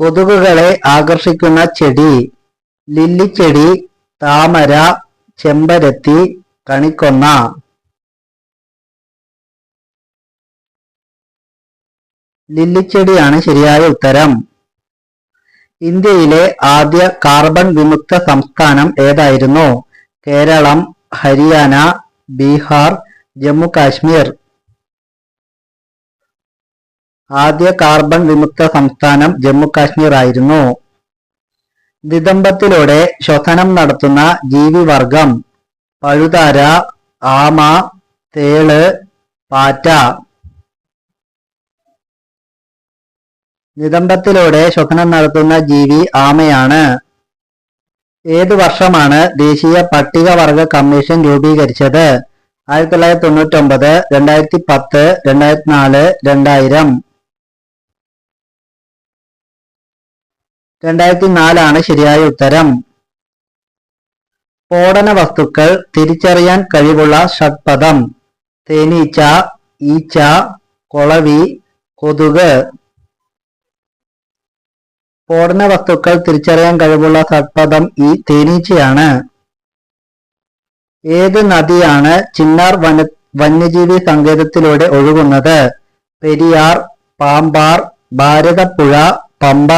കൊതുകുകളെ ആകർഷിക്കുന്ന ചെടി ലില്ലിച്ചെടി താമര ചെമ്പരത്തി കണിക്കൊന്ന. ലില്ലിച്ചെടിയാണ് ശരിയായ ഉത്തരം. ഇന്ത്യയിലെ ആദ്യ കാർബൺ വിമുക്ത സംസ്ഥാനം ഏതായിരുന്നു? കേരളം ഹരിയാന ബീഹാർ ജമ്മു കാശ്മീർ. ആദ്യ കാർബൺ വിമുക്ത സംസ്ഥാനം ജമ്മു കാശ്മീർ ആയിരുന്നു. ദിദംബത്തിലൂടെ ശ്വസനം നടത്തുന്ന ജീവിവർഗം പഴുതാര ആമ തേൾ പാറ്റ. നിതംബത്തിലൂടെ ശ്വസനം നടത്തുന്ന ജീവി ആമയാണ്. ഏതു വർഷമാണ് ദേശീയ പട്ടികവർഗ കമ്മീഷൻ രൂപീകരിച്ചത്? ആയിരത്തി തൊള്ളായിരത്തി തൊണ്ണൂറ്റി ഒമ്പത് രണ്ടായിരത്തി പത്ത് രണ്ടായിരത്തി നാല് രണ്ടായിരം. രണ്ടായിരത്തി നാലാണ് ശരിയായ ഉത്തരം. സ്ഫോടന വസ്തുക്കൾ തിരിച്ചറിയാൻ കഴിവുള്ള ഷഡ്പദം. തേനീച്ച ഈച്ച കൊളവി കൊതുക്. സ്ഫോടന വസ്തുക്കൾ തിരിച്ചറിയാൻ കഴിവുള്ള ഷഡ്പദം ഈ തേനീച്ചയാണ്. ഏത് നദിയാണ് ചിന്നാർ വന വന്യജീവി സങ്കേതത്തിലൂടെ ഒഴുകുന്നത്? പെരിയാർ പാമ്പാർ ഭാരതപ്പുഴ പമ്പ.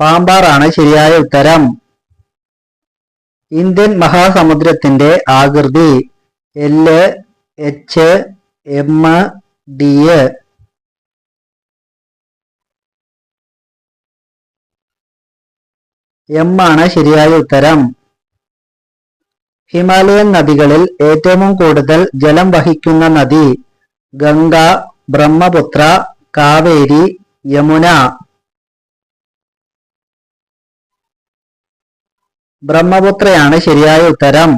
പാമ്പാറാണ് ശരിയായ ഉത്തരം. ഇന്ത്യൻ മഹാസമുദ്രത്തിന്റെ ആകൃതി L H M D M ആണ് ശരിയായ ഉത്തരം. ഹിമാലയൻ നദികളിൽ ഏറ്റവും കൂടുതൽ ജലം വഹിക്കുന്ന നദി ഗംഗ ബ്രഹ്മപുത്ര കാവേരി യമുന. ബ്രഹ്മപുത്രയാണ് ശരിയായ ഉത്തരം.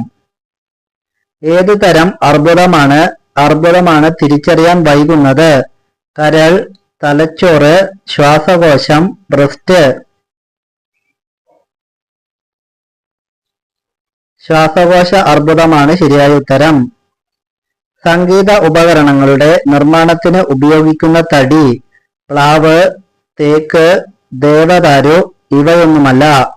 ഏത് തരം അർബുദമാണ്? അർബുദമാണ് തിരിച്ചറിയാൻ വൈകുന്നത്. കരൾ തലച്ചോറ് ശ്വാസകോശം ബ്രസ്റ്റ്. ശ്വാസകോശ അർബുദമാണ് ശരിയായ ഉത്തരം. സംഗീത ഉപകരണങ്ങളുടെ നിർമ്മാണത്തിന് ഉപയോഗിക്കുന്ന തടി പ്ലാവ് തേക്ക് ദേവദാരു ഇവയൊന്നുമല്ല.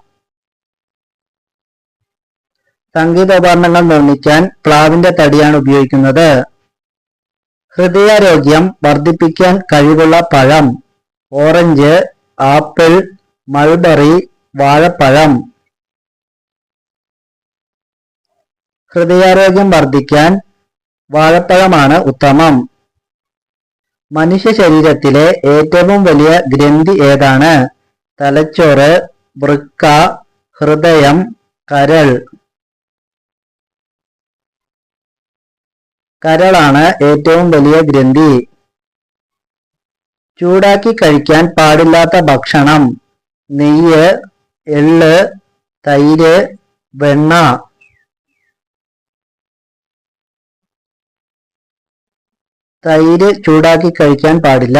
സംഗീതോപകരണങ്ങൾ നിർമ്മിക്കാൻ പ്ലാവിന്റെ തടിയാണ് ഉപയോഗിക്കുന്നത്. ഹൃദയാരോഗ്യം വർദ്ധിപ്പിക്കാൻ കഴിവുള്ള പഴം ഓറഞ്ച് ആപ്പിൾ മൾബറി വാഴപ്പഴം. ഹൃദയാരോഗ്യം വർദ്ധിക്കാൻ വാഴപ്പഴമാണ് ഉത്തമം. മനുഷ്യ ശരീരത്തിലെ ഏറ്റവും വലിയ ഗ്രന്ഥി ഏതാണ്? തലച്ചോറ് വൃക്ക ഹൃദയം കരൾ. കരളാണ് ഏറ്റവും വലിയ ഗ്രന്ഥി. ചൂടാക്കി കഴിക്കാൻ പാടില്ലാത്ത ഭക്ഷണം. നെയ്യ് എള്ള് തൈര് വെണ്ണ. തൈര് ചൂടാക്കി കഴിക്കാൻ പാടില്ല.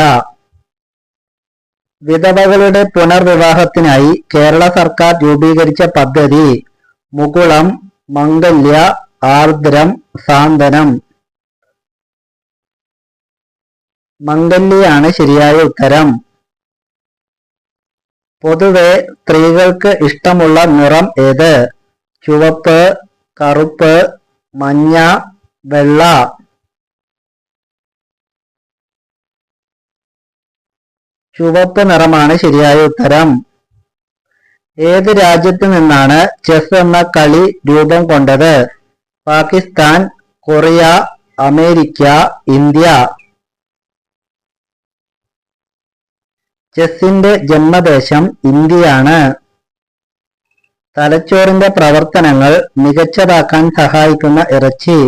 വിധവകളുടെ പുനർവിവാഹത്തിനായി കേരള സർക്കാർ രൂപീകരിച്ച പദ്ധതി. മുകുളം മംഗല്യ ആർദ്രം സാന്ത്വനം മംഗല്യാണ് ശരിയായ ഉത്തരം. പൊതുവെ സ്ത്രീകൾക്ക് ഇഷ്ടമുള്ള നിറം ഏത്? ചുവപ്പ് കറുപ്പ് മഞ്ഞ വെള്ള. ചുവപ്പ് നിറമാണ് ശരിയായ ഉത്തരം. ഏത് രാജ്യത്ത് നിന്നാണ് ചെസ് എന്ന കളി രൂപം കൊണ്ടത്? Pakistan Korea America India. ചെസ്സിന്റെ ജന്മദേശം ഇന്ത്യയാണ്. തലച്ചോറിന്റെ പ്രവർത്തനങ്ങൾ മികച്ചതാക്കാൻ സഹായിക്കുന്ന ഇറച്ചി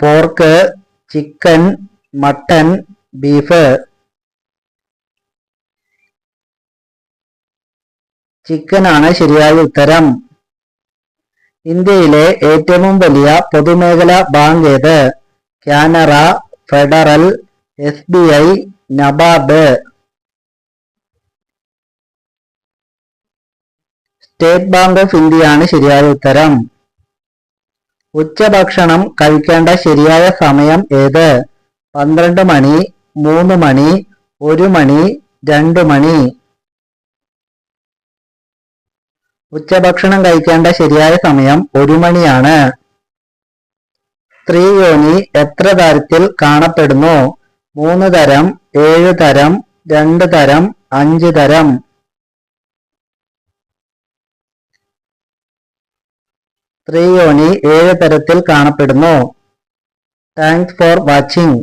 പോർക്ക് ചിക്കൻ മട്ടൻ ബീഫ് ചിക്കനാണ് ശരിയായ ഉത്തരം. ഇന്ത്യയിലെ ഏറ്റവും വലിയ പൊതുമേഖലാ ബാങ്ക് ഏത്? Canara federal S B I NABARD. State Bank of ഇന്ത്യയാണ് ശരിയായ ഉത്തരം. ഉച്ചഭക്ഷണം കഴിക്കേണ്ട ശരിയായ സമയം ഏത്? പന്ത്രണ്ട് മണി മൂന്ന് മണി ഒരു മണി രണ്ടു മണി. ഉച്ചഭക്ഷണം കഴിക്കേണ്ട ശരിയായ സമയം ഒരു മണിയാണ്. സ്ത്രീയോനി എത്ര തരത്തിൽ കാണപ്പെടുന്നു? മൂന്ന് തരം ഏഴ് തരം രണ്ട് തരം അഞ്ച് തരം. സ്ത്രീയോനി ഏഴ് തരത്തിൽ കാണപ്പെടുന്നു. Thanks for watching